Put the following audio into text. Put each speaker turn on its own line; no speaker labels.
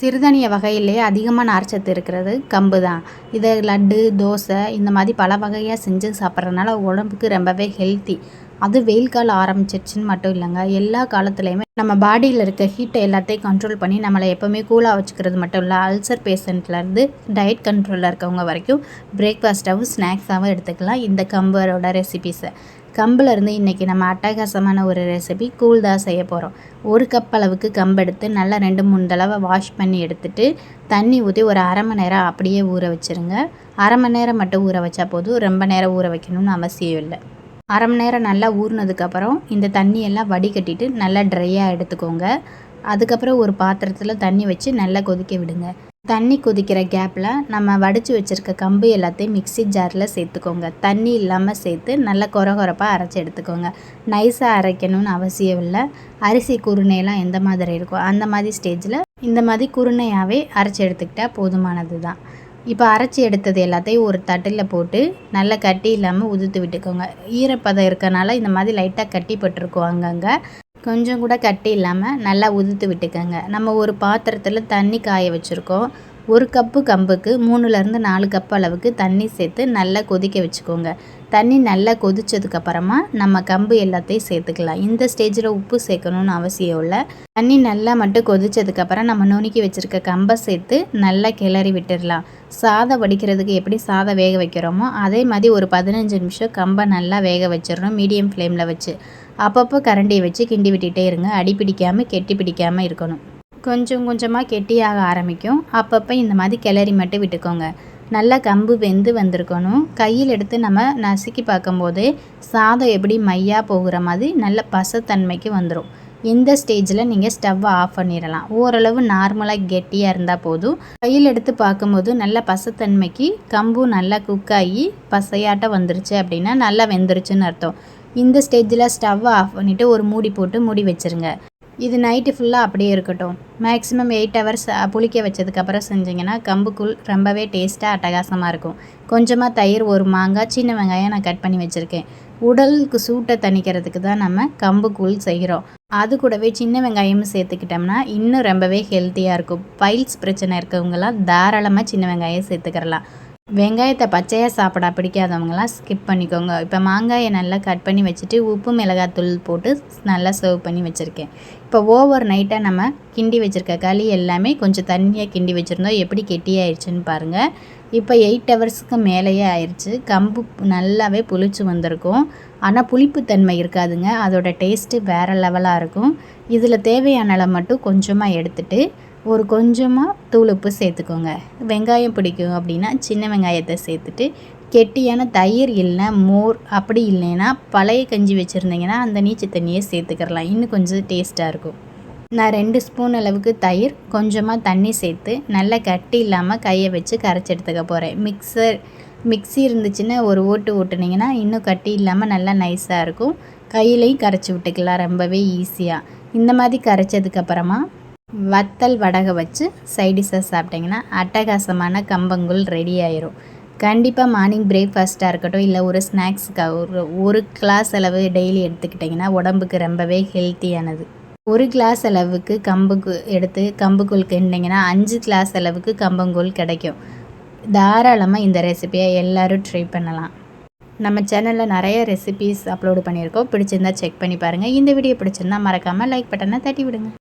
சிறுதானிய வகையிலே அதிகமாக நார்ச்சத்து இருக்கிறது. கம்பு தான். இதை லட்டு தோசை இந்த மாதிரி பல வகையாக செஞ்சு சாப்பிட்றதுனால உடம்புக்கு ரொம்பவே ஹெல்த்தி அது வெயில் காலம் ஆரம்பிச்சிருச்சுன்னு மட்டும் இல்லைங்க. எல்லா காலத்துலேயுமே நம்ம பாடியில் இருக்க ஹீட்டை எல்லாத்தையும் கண்ட்ரோல் பண்ணி நம்மளை எப்போவுமே கூலாக வச்சுக்கிறது மட்டும் இல்லை அல்சர் பேஷண்ட்லேருந்து டயட் கண்ட்ரோலில் இருக்கவங்க வரைக்கும் பிரேக்ஃபாஸ்ட்டாகவும் ஸ்நாக்ஸாகவும் எடுத்துக்கலாம். இந்த கம்பரோட ரெசிபீஸை கம்பில் இருந்து இன்றைக்கி நம்ம அட்டகாசமான ஒரு ரெசிபி கூழ் தான் செய்ய போகிறோம் ஒரு கப் அளவுக்கு கம்பு எடுத்து நல்லா ரெண்டு மூணு தடவை வாஷ் பண்ணி எடுத்துட்டு தண்ணி ஊற்றி ஒரு அரை மணி நேரம் அப்படியே ஊற வச்சுருங்க. அரை மணி நேரம் மட்டும் ஊற வச்சா போதும். ரொம்ப நேரம் ஊற வைக்கணும்னு அவசியம் இல்லை. அரை மணி நேரம் நல்லா ஊறினதுக்கப்புறம் இந்த தண்ணியெல்லாம் வடிகட்டிட்டு நல்லா ட்ரையாக எடுத்துக்கோங்க. அதுக்கப்புறம் ஒரு பாத்திரத்தில் தண்ணி வச்சு நல்லா கொதிக்க விடுங்க. தண்ணி கொதிக்கிற கேப்பில் நம்ம வடித்து வச்சுருக்க கம்பு எல்லாத்தையும் மிக்சி ஜாரில் சேர்த்துக்கோங்க. தண்ணி இல்லாமல் சேர்த்து நல்லா குற குறப்பாக அரைச்சி எடுத்துக்கோங்க. நைஸாக அரைக்கணும்னு அவசியம் இல்லை. அரிசி குருணையெல்லாம் எந்த மாதிரி இருக்கோ அந்த மாதிரி ஸ்டேஜில் இந்த மாதிரி குருணையாகவே அரைச்சி எடுத்துக்கிட்டால் போதுமானது தான் இப்போ அரைச்சி எடுத்தது எல்லாத்தையும் ஒரு தட்டில் போட்டு நல்லா கட்டி இல்லாமல் உதுத்து விட்டுக்கோங்க. ஈரப்பதம் இருக்கனால இந்த மாதிரி லைட்டாக கட்டி பட்டிருக்கோம் அங்கங்கே. கொஞ்சம் கூட கட்டி இல்லாமல் நல்லா உதுத்து விட்டுக்கோங்க. நம்ம ஒரு பாத்திரத்தில் தண்ணி காய வச்சுருக்கோம். ஒரு கப்பு கம்புக்கு மூணுலேருந்து நாலு கப் அளவுக்கு தண்ணி சேர்த்து நல்லா கொதிக்க வச்சுக்கோங்க. தண்ணி நல்லா கொதிச்சதுக்கப்புறமா நம்ம கம்பு எல்லாத்தையும் சேர்த்துக்கலாம். இந்த ஸ்டேஜில் உப்பு சேர்க்கணுன்னு அவசியம் இல்லை. தண்ணி நல்லா மட்டும் கொதிச்சதுக்கப்புறம் நம்ம நுணுக்கி வச்சுருக்க கம்பை சேர்த்து நல்லா கிளறி விட்டுடலாம். சாதம் வடிக்கிறதுக்கு எப்படி சாதம் வேக வைக்கிறோமோ அதே மாதிரி ஒரு பதினஞ்சு நிமிஷம் கம்பை நல்லா வேக வச்சிடணும் மீடியம் ஃப்ளேமில் வச்சு. அப்பப்போ கரண்டியை வச்சு கிண்டி விட்டுகிட்டே இருங்க. அடி பிடிக்காமல் கெட்டி பிடிக்காமல் இருக்கணும். கொஞ்சம் கொஞ்சமாக கெட்டியாக ஆரம்பிக்கும். அப்பப்போ இந்த மாதிரி கிளறி மட்டும் விட்டுக்கோங்க. நல்லா கம்பு வெந்து வந்திருக்கணும். கையில் எடுத்து நம்ம நசுக்கி பார்க்கும்போதே சாதம் எப்படி மையாக போகிற மாதிரி நல்ல பசத்தன்மைக்கு வந்துடும் இந்த ஸ்டேஜில் நீங்கள் ஸ்டவ்வை ஆஃப் பண்ணிடலாம். ஓரளவு நார்மலாக கெட்டியாக இருந்தால் போதும். கையில் எடுத்து பார்க்கும்போது நல்ல பசத்தன்மைக்கு கம்பு நல்லா குக்காகி பசையாட்டம் வந்துருச்சு அப்படின்னா நல்லா வெந்துருச்சுன்னு அர்த்தம். இந்த ஸ்டேஜில் ஸ்டவ்வை ஆஃப் பண்ணிவிட்டு ஒரு மூடி போட்டு மூடி வச்சுருங்க. இது நைட்டு ஃபுல்லாக அப்படியே இருக்கட்டும். மேக்ஸிமம் எயிட் ஹவர்ஸ் புளிக்க வச்சதுக்கப்புறம் செஞ்சிங்கன்னா கம்புக்குள் ரொம்பவே டேஸ்ட்டாக அட்டகாசமாக இருக்கும். கொஞ்சமாக தயிர் ஒரு மாங்காய் சின்ன வெங்காயம் நான் கட் பண்ணி வச்சுருக்கேன். உடலுக்கு சூட்டை தணிக்கிறதுக்கு தான் நம்ம கம்பு செய்கிறோம். அது கூடவே சின்ன வெங்காயமும் சேர்த்துக்கிட்டோம்னா இன்னும் ரொம்பவே ஹெல்த்தியாக இருக்கும். பைல்ஸ் பிரச்சனை இருக்கவங்களாம் தாராளமாக சின்ன வெங்காயம் சேர்த்துக்கிறலாம். வெங்காயத்தை பச்சையாக சாப்பிட பிடிக்காதவங்களாம் ஸ்கிப் பண்ணிக்கோங்க. இப்போ மாங்காயை நல்லா கட் பண்ணி வச்சுட்டு உப்பு மிளகாத்தூள் போட்டு நல்லா சர்வ் பண்ணி வச்சுருக்கேன். இப்போ ஓவர் நைட்டாக நம்ம கிண்டி வச்சுருக்க களி எல்லாமே கொஞ்சம் தண்ணியாக கிண்டி வச்சுருந்தோம் எப்படி கெட்டியாயிடுச்சுன்னு பாருங்கள் இப்போ எயிட் ஹவர்ஸுக்கு மேலேயே ஆயிடுச்சு கம்பு நல்லாவே புளிச்சு வந்திருக்கும். ஆனால் புளிப்புத்தன்மை இருக்காதுங்க. அதோட டேஸ்ட்டு வேறு லெவலாக இருக்கும். இதில் தேவையான அளவு மட்டும் கொஞ்சமாக எடுத்துகிட்டு ஒரு கொஞ்சமாக தூள் உப்பு சேர்த்துக்கோங்க. வெங்காயம் பிடிக்கும் அப்படின்னா சின்ன வெங்காயத்தை சேர்த்துட்டு கெட்டியான தயிர் இல்லை மோர் அப்படி இல்லைன்னா பழைய கஞ்சி வச்சுருந்தீங்கன்னா அந்த நீச்சல் தண்ணியை சேர்த்துக்கிறலாம். இன்னும் கொஞ்சம் டேஸ்ட்டாக இருக்கும். நான் ரெண்டு ஸ்பூன் அளவுக்கு தயிர் கொஞ்சமாக தண்ணி சேர்த்து நல்லா கட்டி இல்லாமல் கையை வச்சு கரைச்சி எடுத்துக்க போகிறேன் மிக்சர் மிக்சி இருந்துச்சுன்னா ஒரு ஓட்டு ஓட்டுனீங்கன்னா இன்னும் கட்டி இல்லாமல் நல்லா நைஸாக இருக்கும். கையிலையும் கரைச்சி விட்டுக்கலாம் ரொம்பவே ஈஸியாக இந்த மாதிரி கரைச்சதுக்கப்புறமா வத்தல் வடகை வச்சு சைடிஷாக சாப்பிட்டிங்கன்னா அட்டகாசமான கம்பங்கூழ் ரெடி ஆயிரும். கண்டிப்பாக மார்னிங் பிரேக்ஃபாஸ்ட்டாக இருக்கட்டும் இல்லை ஒரு ஸ்நாக்ஸுக்காக ஒரு ஒரு கிளாஸ் அளவு டெய்லி எடுத்துக்கிட்டிங்கன்னா உடம்புக்கு ரொம்பவே ஹெல்த்தியானது ஒரு கிளாஸ் அளவுக்கு கம்புக்கு எடுத்து கம்புக்கூழ் கிண்டிங்கன்னா அஞ்சு கிளாஸ் அளவுக்கு கம்பங்கூழ் கிடைக்கும். தாராளமாக இந்த ரெசிபியை எல்லோரும் ட்ரை பண்ணலாம். நம்ம சேனலில் நிறைய ரெசிபீஸ் அப்லோடு பண்ணியிருக்கோம். பிடிச்சிருந்தா செக் பண்ணி பாருங்கள் இந்த வீடியோ பிடிச்சிருந்தா மறக்காமல் லைக் பட்டனை தட்டி விடுங்க.